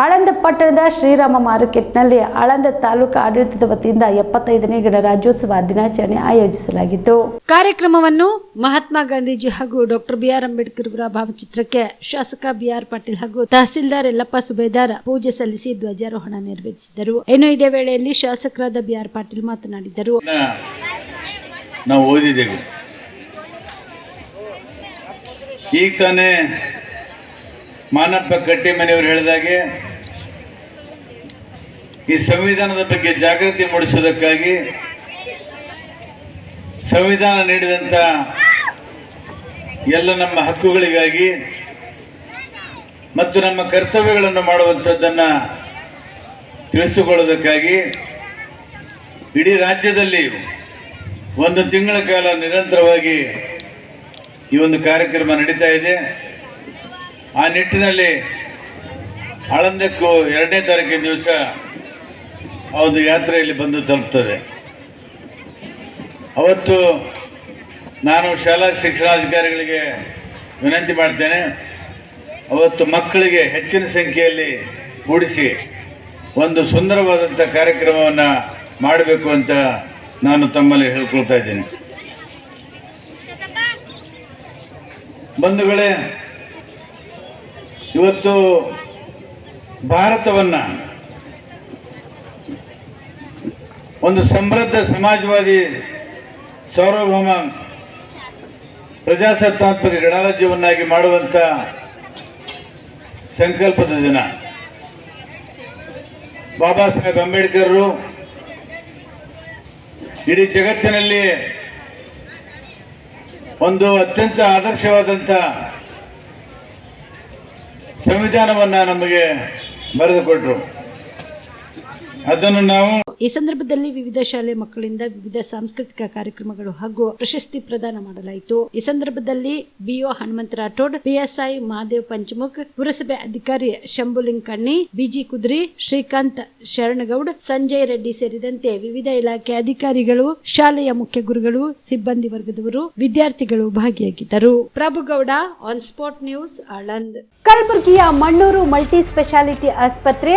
ಆಳಂದ ಪಟ್ಟಣದ ಶ್ರೀರಾಮ ಮಾರುಕೆಟ್ನಲ್ಲಿ ಆಳಂದ ತಾಲೂಕು ಆಡಳಿತದ ವತಿಯಿಂದ ಎಪ್ಪತ್ತೈದನೇ ಗಣರಾಜ್ಯೋತ್ಸವ ದಿನಾಚರಣೆ ಆಯೋಜಿಸಲಾಗಿತ್ತು. ಕಾರ್ಯಕ್ರಮವನ್ನು ಮಹಾತ್ಮ ಗಾಂಧೀಜಿ ಹಾಗೂ ಡಾಕ್ಟರ್ ಬಿಆರ್ ಅಂಬೇಡ್ಕರ್ ಅವರ ಭಾವಚಿತ್ರಕ್ಕೆ ಶಾಸಕ ಬಿಆರ್ ಪಾಟೀಲ್ ಹಾಗೂ ತಹಸೀಲ್ದಾರ್ ಎಲ್ಲಪ್ಪ ಸುಬೇದಾರ್ ಪೂಜೆ ಸಲ್ಲಿಸಿ ಧ್ವಜಾರೋಹಣ ನೆರವೇರಿಸಿದರು. ಇನ್ನು ಇದೇ ವೇಳೆಯಲ್ಲಿ ಶಾಸಕರಾದ ಬಿಆರ್ ಪಾಟೀಲ್ ಮಾತನಾಡಿದರು. ನಾವು ತಾನೇ ಮಾನಪ್ಪ ಕಟ್ಟಿಮನೆಯವರು ಹೇಳಿದಾಗೆ, ಈ ಸಂವಿಧಾನದ ಬಗ್ಗೆ ಜಾಗೃತಿ ಮೂಡಿಸೋದಕ್ಕಾಗಿ ಸಂವಿಧಾನ ನೀಡಿದಂಥ ಎಲ್ಲ ನಮ್ಮ ಹಕ್ಕುಗಳಿಗಾಗಿ ಮತ್ತು ನಮ್ಮ ಕರ್ತವ್ಯಗಳನ್ನು ಮಾಡುವಂಥದ್ದನ್ನು ತಿಳಿಸಿಕೊಳ್ಳೋದಕ್ಕಾಗಿ ಇಡೀ ರಾಜ್ಯದಲ್ಲಿ ಒಂದು ತಿಂಗಳ ಕಾಲ ನಿರಂತರವಾಗಿ ಈ ಒಂದು ಕಾರ್ಯಕ್ರಮ ನಡೀತಾ ಇದೆ. ಆ ನಿಟ್ಟಿನಲ್ಲಿ ಆಳಂದಕ್ಕೂ ಎರಡನೇ ತಾರೀಕಿನ ದಿವಸ ಒಂದು ಯಾತ್ರೆಯಲ್ಲಿ ಬಂದು ತಲುಪ್ತದೆ. ಅವತ್ತು ನಾನು ಶಾಲಾ ಶಿಕ್ಷಣಾಧಿಕಾರಿಗಳಿಗೆ ವಿನಂತಿ ಮಾಡ್ತೇನೆ. ಅವತ್ತು ಮಕ್ಕಳಿಗೆ ಹೆಚ್ಚಿನ ಸಂಖ್ಯೆಯಲ್ಲಿ ಕೂಡಿಸಿ ಒಂದು ಸುಂದರವಾದಂಥ ಕಾರ್ಯಕ್ರಮವನ್ನು ಮಾಡಬೇಕು ಅಂತ ನಾನು ತಮ್ಮಲ್ಲಿ ಹೇಳ್ಕೊಳ್ತಾ ಇದ್ದೇನೆ. ಬಂಧುಗಳೇ ಇವತ್ತು ಭಾರತವನ್ನು ಒಂದು ಸಮೃದ್ಧ ಸಮಾಜವಾದಿ ಸಾರ್ವಭೌಮ ಪ್ರಜಾಸತ್ತಾತ್ಮಕ ಗಣರಾಜ್ಯವನ್ನಾಗಿ ಮಾಡುವಂಥ ಸಂಕಲ್ಪದ ದಿನ. ಬಾಬಾ ಸಾಹೇಬ್ ಅಂಬೇಡ್ಕರ್ರು ಇಡೀ ಜಗತ್ತಿನಲ್ಲಿ ಒಂದು ಅತ್ಯಂತ ಆದರ್ಶವಾದಂಥ ಸಂವಿಧಾನವನ್ನು ನಮಗೆ ಬರೆದುಕೊಟ್ರು. ಅದನ್ನು ನಾವು ಈ ಸಂದರ್ಭದಲ್ಲಿ ವಿವಿಧ ಶಾಲೆ ಮಕ್ಕಳಿಂದ ವಿವಿಧ ಸಾಂಸ್ಕೃತಿಕ ಕಾರ್ಯಕ್ರಮಗಳು ಹಾಗೂ ಪ್ರಶಸ್ತಿ ಪ್ರದಾನ ಮಾಡಲಾಯಿತು. ಈ ಸಂದರ್ಭದಲ್ಲಿ ಬಿಒ ಹನುಮಂತ ರಾಠೋಡ್ ಪಿಎಸ್ಐ ಮಹಾದೇವ್ ಪಂಚಮುಖ್ ಪುರಸಭೆ ಅಧಿಕಾರಿ ಶಂಭುಲಿಂಗ್ ಕಣ್ಣಿ ಬಿಜಿ ಕುದ್ರಿ ಶ್ರೀಕಾಂತ್ ಶರಣಗೌಡ್ ಸಂಜಯ್ ರೆಡ್ಡಿ ಸೇರಿದಂತೆ ವಿವಿಧ ಇಲಾಖೆ ಅಧಿಕಾರಿಗಳು ಶಾಲೆಯ ಮುಖ್ಯ ಗುರುಗಳು ಸಿಬ್ಬಂದಿ ವರ್ಗದವರು ವಿದ್ಯಾರ್ಥಿಗಳು ಭಾಗಿಯಾಗಿದ್ದರು. Prabhugouda on spot news Aland ಕಲಬುರಗಿಯ ಮಣ್ಣೂರು ಮಲ್ಟಿ ಸ್ಪೆಷಾಲಿಟಿ ಆಸ್ಪತ್ರೆ